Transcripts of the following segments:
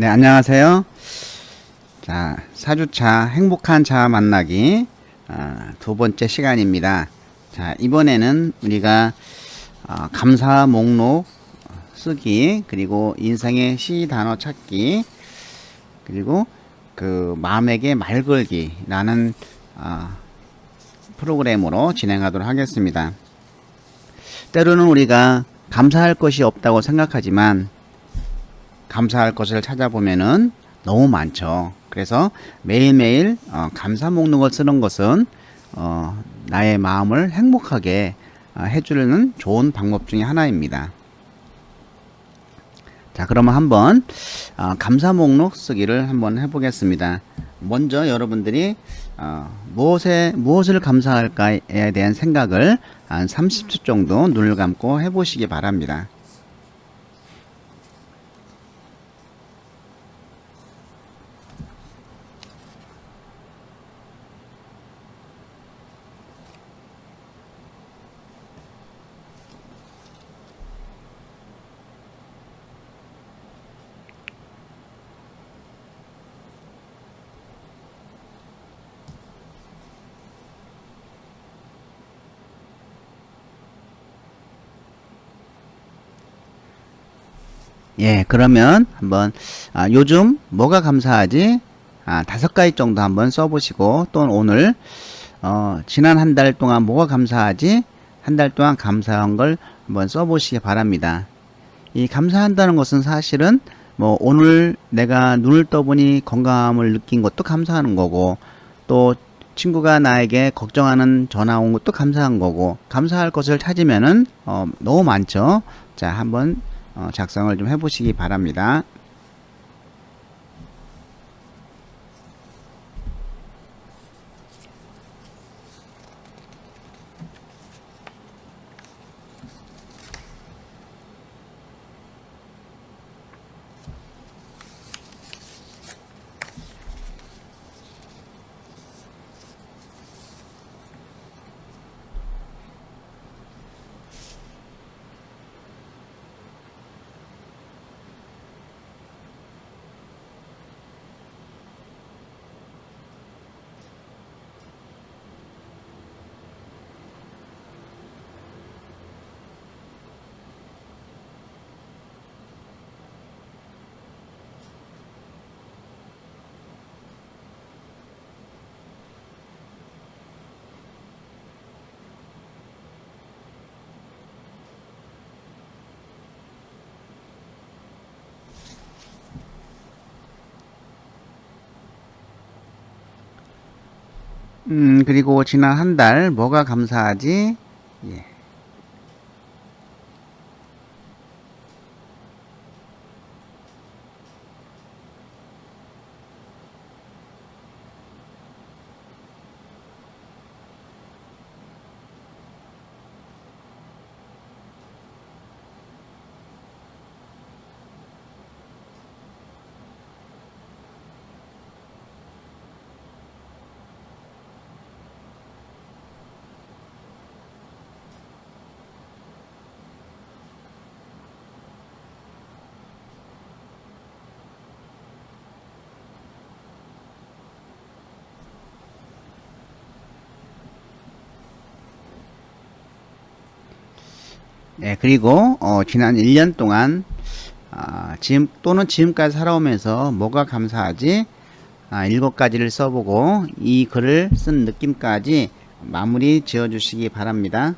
네, 안녕하세요. 자, 4주차 행복한 차 만나기 아, 두 번째 시간입니다. 자, 이번에는 우리가 아, 감사 목록 쓰기, 그리고 인생의 시 단어 찾기, 그리고 그 마음에게 말 걸기라는 아, 프로그램으로 진행하도록 하겠습니다. 때로는 우리가 감사할 것이 없다고 생각하지만 감사할 것을 찾아보면은 너무 많죠. 그래서 매일매일 어, 감사 목록을 쓰는 것은 어, 나의 마음을 행복하게 어, 해주는 좋은 방법 중에 하나입니다. 자, 그러면 한번 어, 감사 목록 쓰기를 한번 해보겠습니다. 먼저 여러분들이 어, 무엇에 무엇을 감사할까에 대한 생각을 한 30초 정도 눈을 감고 해보시기 바랍니다. 예, 그러면 한번 아, 요즘 뭐가 감사하지? 아, 다섯 가지 정도 한번 써보시고 또 오늘 어, 지난 한 달 동안 뭐가 감사하지? 한 달 동안 감사한 걸 한번 써보시기 바랍니다. 이 감사한다는 것은 사실은 뭐 오늘 내가 눈을 떠보니 건강함을 느낀 것도 감사하는 거고 또 친구가 나에게 걱정하는 전화 온 것도 감사한 거고 감사할 것을 찾으면은 어, 너무 많죠. 자, 한번 어, 작성을 좀 해보시기 바랍니다. 음, 그리고 지난 한 달 뭐가 감사하지? 예. 네, 그리고 어, 지난 1년 동안 아, 지금 또는 지금까지 살아오면서 뭐가 감사하지? 아, 일곱 가지를 써보고 이 글을 쓴 느낌까지 마무리 지어주시기 바랍니다.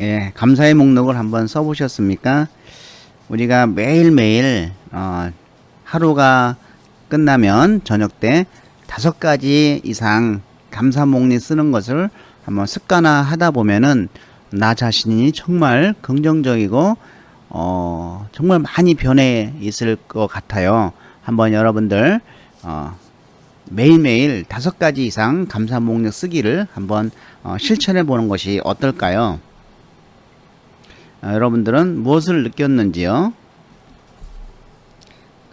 예, 감사의 목록을 한번 써보셨습니까? 우리가 매일매일, 어, 하루가 끝나면 저녁 때 다섯 가지 이상 감사 목록 쓰는 것을 한번 습관화 하다 보면은 나 자신이 정말 긍정적이고, 어, 정말 많이 변해 있을 것 같아요. 한번 여러분들, 어, 매일매일 다섯 가지 이상 감사 목록 쓰기를 한번 어, 실천해 보는 것이 어떨까요? 어, 여러분들은 무엇을 느꼈는지요?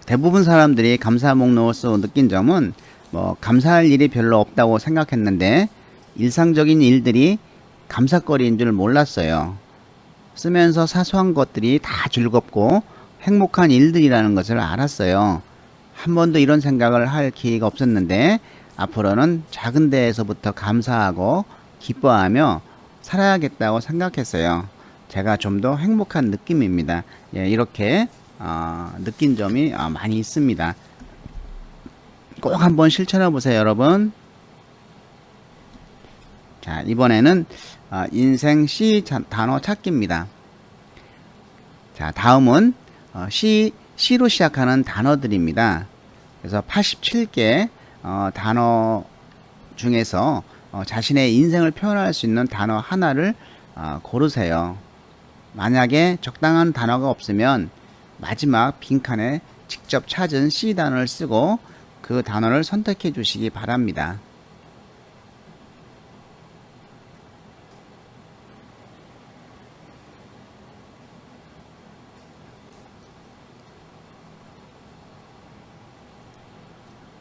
대부분 사람들이 감사 쓰고 느낀 점은 뭐 감사할 일이 별로 없다고 생각했는데 일상적인 일들이 감사거리인 줄 몰랐어요. 쓰면서 사소한 것들이 다 즐겁고 행복한 일들이라는 것을 알았어요. 한 번도 이런 생각을 할 기회가 없었는데 앞으로는 작은 데에서부터 감사하고 기뻐하며 살아야겠다고 생각했어요. 제가 좀 더 행복한 느낌입니다. 예, 이렇게 어, 느낀 점이 어, 많이 있습니다. 꼭 한번 실천해 보세요, 여러분. 자, 이번에는 어, 인생 시 자- 단어 찾기입니다. 자, 다음은 어, 시 시로 시작하는 단어들입니다. 그래서 87개 어, 단어 중에서 어, 자신의 인생을 표현할 수 있는 단어 하나를 어, 고르세요. 만약에 적당한 단어가 없으면 마지막 빈칸에 직접 찾은 C 단어를 쓰고 그 단어를 선택해 주시기 바랍니다.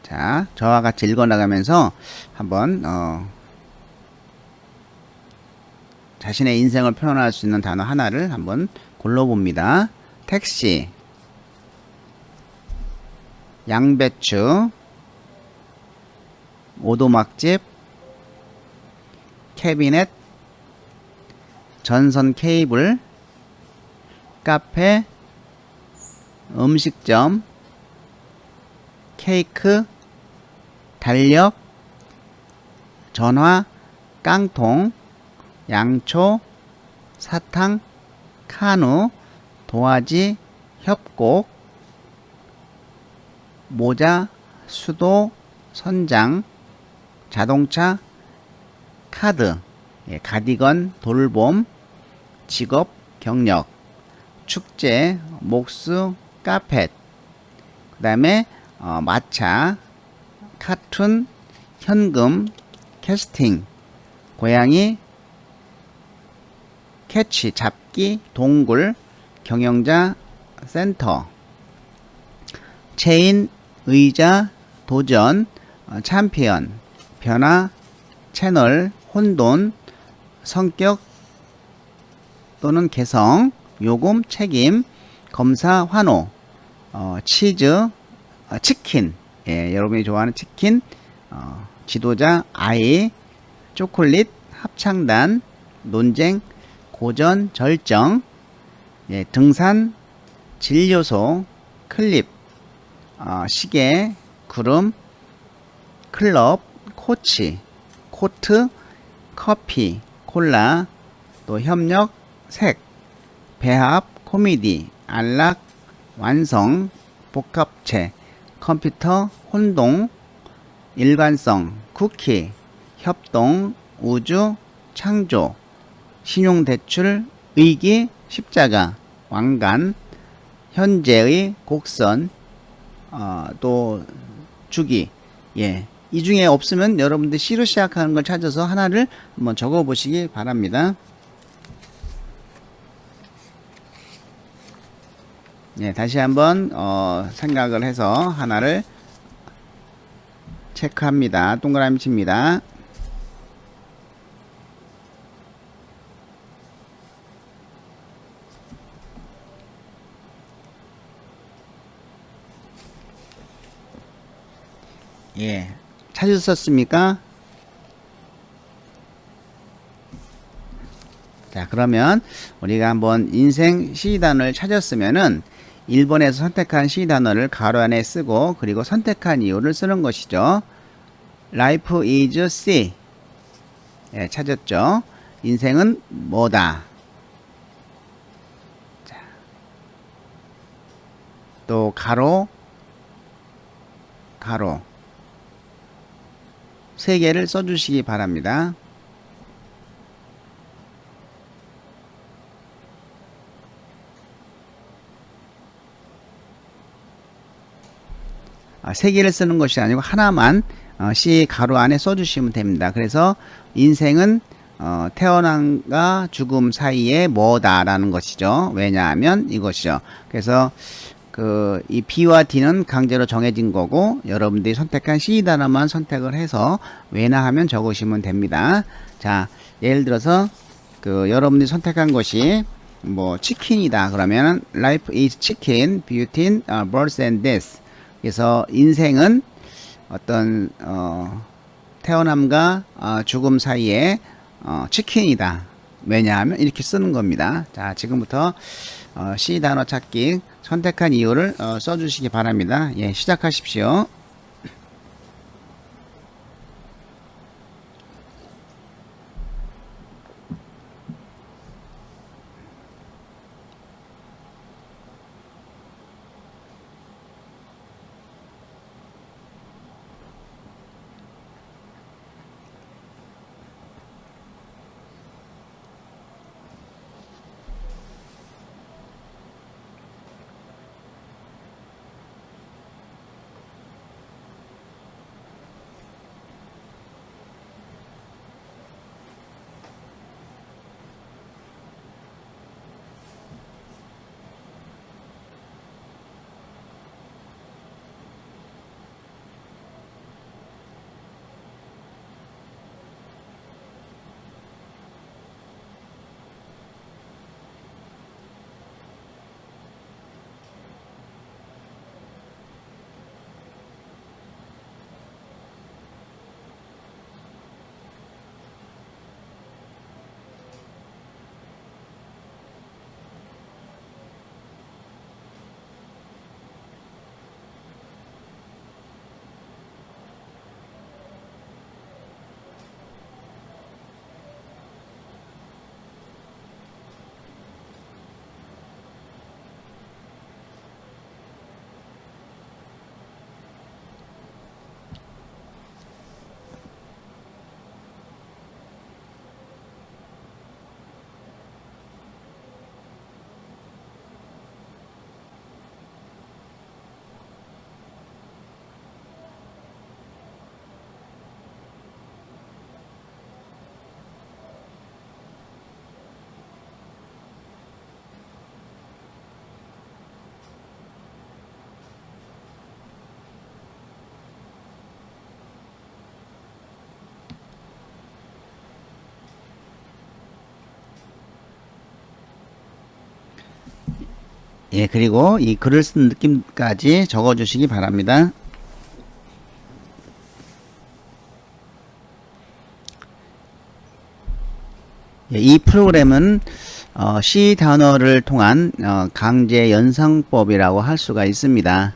자, 저와 같이 읽어 나가면서 한번 어, 자신의 인생을 표현할 수 있는 단어 하나를 한번 골라봅니다. 택시, 양배추, 오도막집, 캐비넷, 전선 케이블, 카페, 음식점, 케이크, 달력, 전화, 깡통, 양초, 사탕, 카누, 도화지, 협곡, 모자, 수도, 선장, 자동차, 카드, 예, 가디건, 돌봄, 직업, 경력, 축제, 목수, 카펫, 그 다음에 어, 마차, 카툰, 현금, 캐스팅, 고양이, 캐치, 잡기, 동굴, 경영자, 센터, 체인, 의자, 도전, 어, 챔피언, 변화, 채널, 혼돈, 성격 또는 개성, 요금, 책임, 검사, 환호, 어, 치즈, 어, 치킨, 예, 여러분이 좋아하는 치킨, 어, 지도자, 아이, 초콜릿, 합창단, 논쟁, 고전, 절정, 예, 등산, 진료소, 클립, 어, 시계, 구름, 클럽, 코치, 코트, 커피, 콜라, 또 협력, 색, 배합, 코미디, 안락, 완성, 복합체, 컴퓨터, 혼동, 일관성, 쿠키, 협동, 우주, 창조, 신용대출, 의기, 십자가, 왕관, 현재의 곡선, 어, 또 주기, 예. 이 중에 없으면 여러분들 C로 시작하는 걸 찾아서 하나를 한번 적어 보시기 바랍니다. 예, 다시 한번 어, 생각을 해서 하나를 체크합니다. 동그라미 칩니다. 예. 찾으셨습니까? 자, 그러면 우리가 한번 인생 C 단어를 찾았으면은 1번에서 선택한 C 단어를 가로 안에 쓰고 그리고 선택한 이유를 쓰는 것이죠. Life is C. 예, 찾았죠. 인생은 뭐다. 자, 또 가로 가로 세 개를 써주시기 바랍니다. 아, 세 개를 쓰는 것이 아니고 하나만 어, C 가로 안에 써주시면 됩니다. 그래서 인생은 어, 태어남과 죽음 사이에 뭐다라는 것이죠. 왜냐하면 이것이죠. 그래서 그 이 B와 D는 강제로 정해진 거고 여러분들이 선택한 C 단어만 선택을 해서 왜나 하면 적으시면 됩니다. 자, 예를 들어서 그 여러분들이 선택한 것이 뭐 치킨이다 그러면 life is chicken between uh, birth and death 그래서 인생은 어떤 어, 태어남과 어, 죽음 사이에 어, 치킨이다. 왜냐하면 이렇게 쓰는 겁니다. 자, 지금부터 어, C 단어 찾기 선택한 이유를 어, 써주시기 바랍니다. 예, 시작하십시오. 예, 그리고 이 글을 쓴 느낌까지 적어주시기 바랍니다. 예, 이 프로그램은 어, C 단어를 통한 어, 강제 연상법이라고 할 수가 있습니다.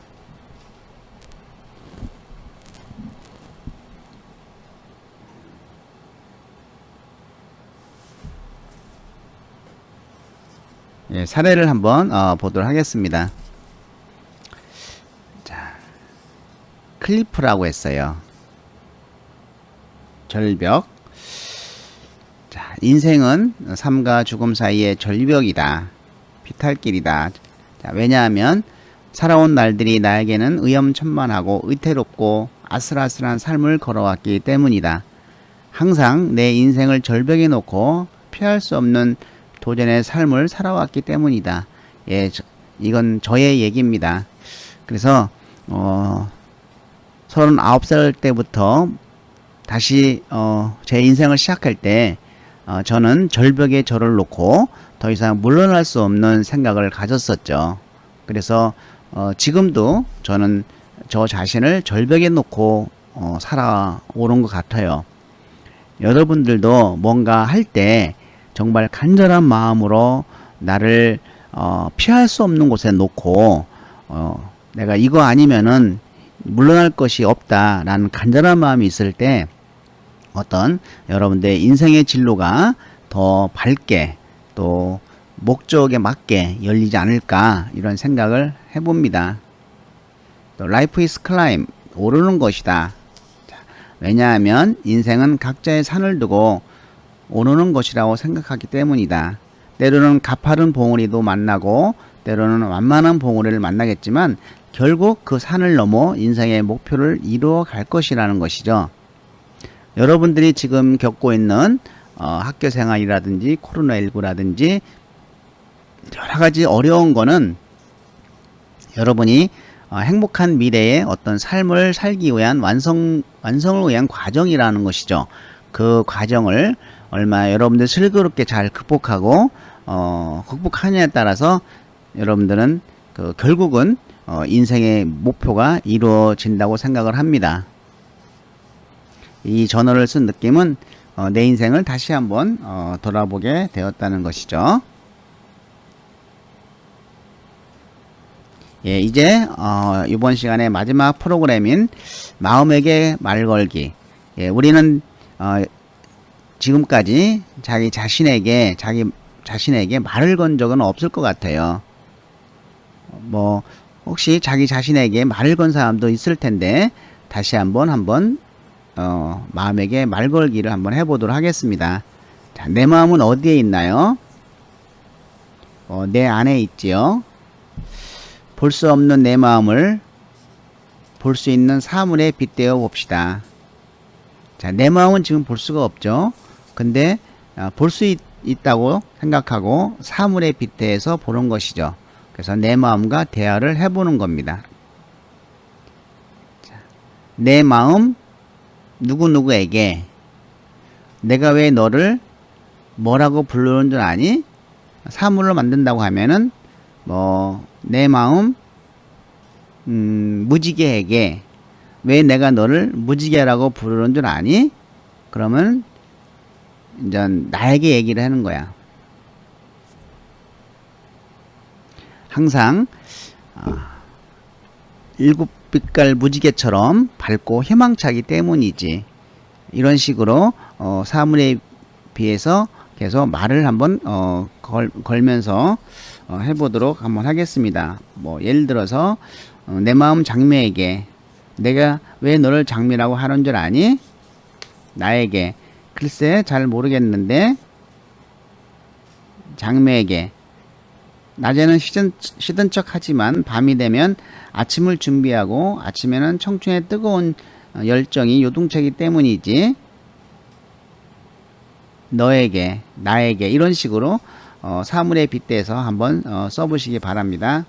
예, 사례를 한번 어, 보도록 하겠습니다. 자, 클리프라고 했어요. 절벽. 자, 인생은 삶과 죽음 사이의 절벽이다. 비탈길이다. 자, 왜냐하면 살아온 날들이 나에게는 위험천만하고 의태롭고 아슬아슬한 삶을 걸어왔기 때문이다. 항상 내 인생을 절벽에 놓고 피할 수 없는 도전의 삶을 살아왔기 때문이다. 예, 저, 이건 저의 얘기입니다. 그래서 어 39살 때부터 다시 어, 제 인생을 시작할 때 어, 저는 절벽에 저를 놓고 더 이상 물러날 수 없는 생각을 가졌었죠. 그래서 어, 지금도 저는 저 자신을 절벽에 놓고 어, 살아오는 것 같아요. 여러분들도 뭔가 할 때 정말 간절한 마음으로 나를 어, 피할 수 없는 곳에 놓고 어, 내가 이거 아니면은 물러날 것이 없다라는 간절한 마음이 있을 때 어떤 여러분들의 인생의 진로가 더 밝게 또 목적에 맞게 열리지 않을까 이런 생각을 해봅니다. 또 라이프 이스 클라임 오르는 것이다. 자, 왜냐하면 인생은 각자의 산을 두고 오르는 것이라고 생각하기 때문이다. 때로는 가파른 봉우리도 만나고 때로는 완만한 봉우리를 만나겠지만 결국 그 산을 넘어 인생의 목표를 이루어 갈 것이라는 것이죠. 여러분들이 지금 겪고 있는 어, 학교 생활이라든지 코로나19라든지 여러 가지 어려운 거는 여러분이 어, 행복한 미래의 어떤 삶을 살기 위한 완성, 완성을 위한 과정이라는 것이죠. 그 과정을 얼마나 여러분들 슬그럽게 잘 극복하고, 어, 극복하느냐에 따라서 여러분들은 그 결국은 어, 인생의 목표가 이루어진다고 생각을 합니다. 이 전어를 쓴 느낌은 어, 내 인생을 다시 한번 어, 돌아보게 되었다는 것이죠. 예, 이제 어, 이번 시간의 마지막 프로그램인 마음에게 말 걸기. 예, 우리는 어, 지금까지 자기 자신에게 자기 자신에게 말을 건 적은 없을 것 같아요. 뭐 혹시 자기 자신에게 말을 건 사람도 있을 텐데 다시 한번 한번 어, 마음에게 말 걸기를 한번 해보도록 하겠습니다. 자, 내 마음은 어디에 있나요? 어, 내 안에 있지요. 볼 수 없는 내 마음을 볼 수 있는 사물에 빗대어 봅시다. 자, 내 마음은 지금 볼 수가 없죠. 근데 어, 볼수 있다고 생각하고 사물에 빗대서 보는 것이죠. 그래서 내 마음과 대화를 해보는 겁니다. 자, 내 마음 누구누구에게 내가 왜 너를 뭐라고 부르는 줄 아니? 사물로 만든다고 하면은 뭐 내 마음 음, 무지개에게 왜 내가 너를 무지개라고 부르는 줄 아니? 그러면 이제 나에게 얘기를 하는 거야. 항상 어, 일곱 빛깔 무지개처럼 밝고 희망차기 때문이지. 이런 식으로 어, 사물에 비해서 계속 말을 한번 어, 걸, 걸면서 어, 해보도록 한번 하겠습니다. 뭐 예를 들어서 어, 내 마음 장미에게 내가 왜 너를 장미라고 하는 줄 아니? 나에게 글쎄 잘 모르겠는데 장미에게 낮에는 쉬든, 쉬든 척 하지만 밤이 되면 아침을 준비하고 아침에는 청춘의 뜨거운 어, 열정이 요동치기 때문이지 너에게 나에게 이런 식으로 어, 사물에 빗대서 한번 어, 써보시기 바랍니다.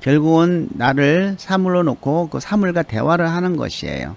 결국은 나를 사물로 놓고 그 사물과 대화를 하는 것이에요.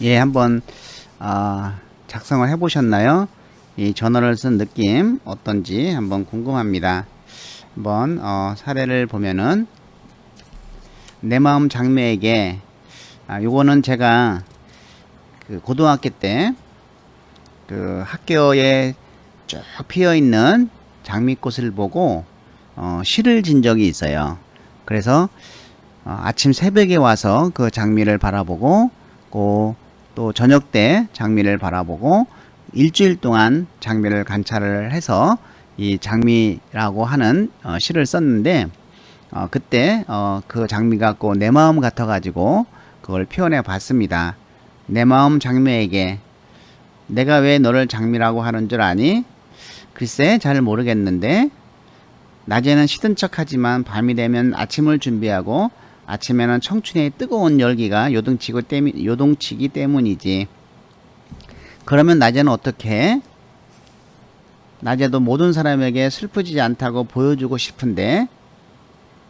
예, 한번 아, 작성을 해보셨나요? 이 전어를 쓴 느낌 어떤지 한번 궁금합니다. 한번 어, 사례를 보면은 내 마음 장매에게 아, 요거는 제가 그 고등학교 때 그 학교에 쭉 피어 있는 장미꽃을 보고 어, 시를 진 적이 있어요. 그래서 어, 아침 새벽에 와서 그 장미를 바라보고 고, 또 저녁 때 장미를 바라보고 일주일 동안 장미를 관찰을 해서 이 장미라고 하는 어, 시를 썼는데 어, 그때 어, 그 장미가 꼭 내 마음 같아 가지고 그걸 표현해 봤습니다. 내 마음 장미에게 내가 왜 너를 장미라고 하는 줄 아니? 글쎄 잘 모르겠는데 낮에는 시든 척하지만 밤이 되면 아침을 준비하고 아침에는 청춘의 뜨거운 열기가 요동치고 때문 요동치기 때문이지. 그러면 낮에는 어떻게 해? 낮에도 모든 사람에게 슬프지 않다고 보여주고 싶은데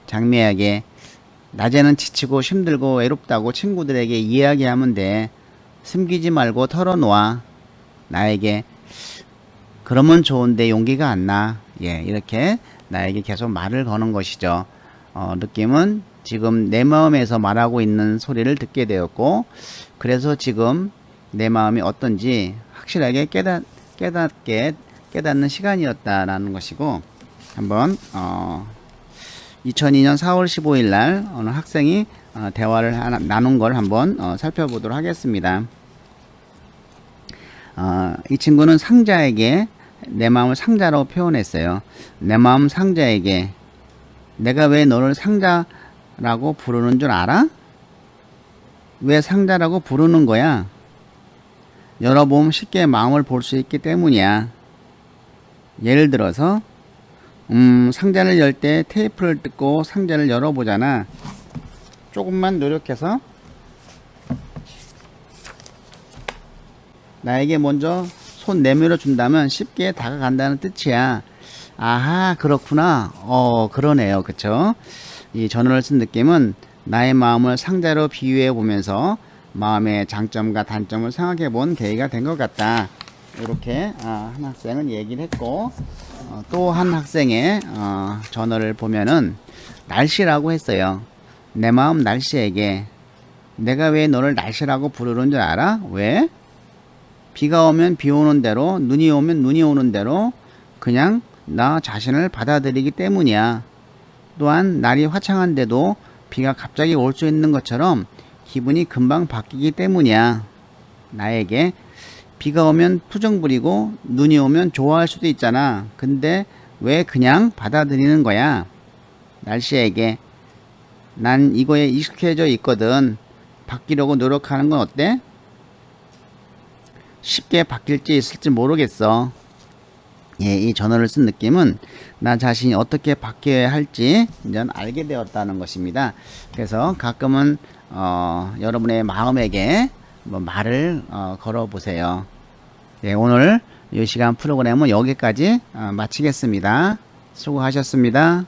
장미에게 낮에는 지치고 힘들고 외롭다고 친구들에게 이야기하면 돼. 숨기지 말고 털어놓아. 나에게 그러면 좋은데 용기가 안 나. 예, 이렇게 나에게 계속 말을 거는 것이죠. 어, 느낌은 지금 내 마음에서 말하고 있는 소리를 듣게 되었고, 그래서 지금 내 마음이 어떤지 확실하게 깨닫, 깨닫게, 깨닫는 시간이었다라는 것이고, 한번, 어, 2002년 4월 15일 날 어느 학생이 어, 대화를 하나, 나눈 걸 한번 어, 살펴보도록 하겠습니다. 어, 이 친구는 상자에게 내 마음을 상자로 표현했어요. 내 마음 상자에게 내가 왜 너를 상자 라고 부르는 줄 알아? 왜 상자라고 부르는 거야? 열어보면 쉽게 마음을 볼 수 있기 때문이야. 예를 들어서 음, 상자를 열 때 테이프를 뜯고 상자를 열어보잖아. 조금만 노력해서 나에게 먼저 손 내밀어 준다면 쉽게 다가간다는 뜻이야. 아하, 그렇구나. 어, 그러네요. 그쵸? 이 전원을 쓴 느낌은 나의 마음을 상자로 비유해 보면서 마음의 장점과 단점을 생각해 본 계기가 된 것 같다. 이렇게 아, 한 학생은 얘기를 했고 어, 또한 학생의 어, 전어를 보면은 날씨라고 했어요. 내 마음 날씨에게 내가 왜 너를 날씨라고 부르는 줄 알아? 왜? 비가 오면 비 오는 대로, 눈이 오면 눈이 오는 대로 그냥 나 자신을 받아들이기 때문이야. 또한 날이 화창한데도 비가 갑자기 올 수 있는 것처럼 기분이 금방 바뀌기 때문이야. 나에게 비가 오면 투정 부리고 눈이 오면 좋아할 수도 있잖아. 근데 왜 그냥 받아들이는 거야? 날씨에게 난 이거에 익숙해져 있거든. 바뀌려고 노력하는 건 어때? 쉽게 바뀔지 있을지 모르겠어. 예, 이 전어를 쓴 느낌은 나 자신이 어떻게 바뀌어야 할지 이제 알게 되었다는 것입니다. 그래서 가끔은 어, 여러분의 마음에게 뭐 말을 어, 걸어 보세요. 예, 오늘 이 시간 프로그램은 여기까지 어, 마치겠습니다. 수고하셨습니다.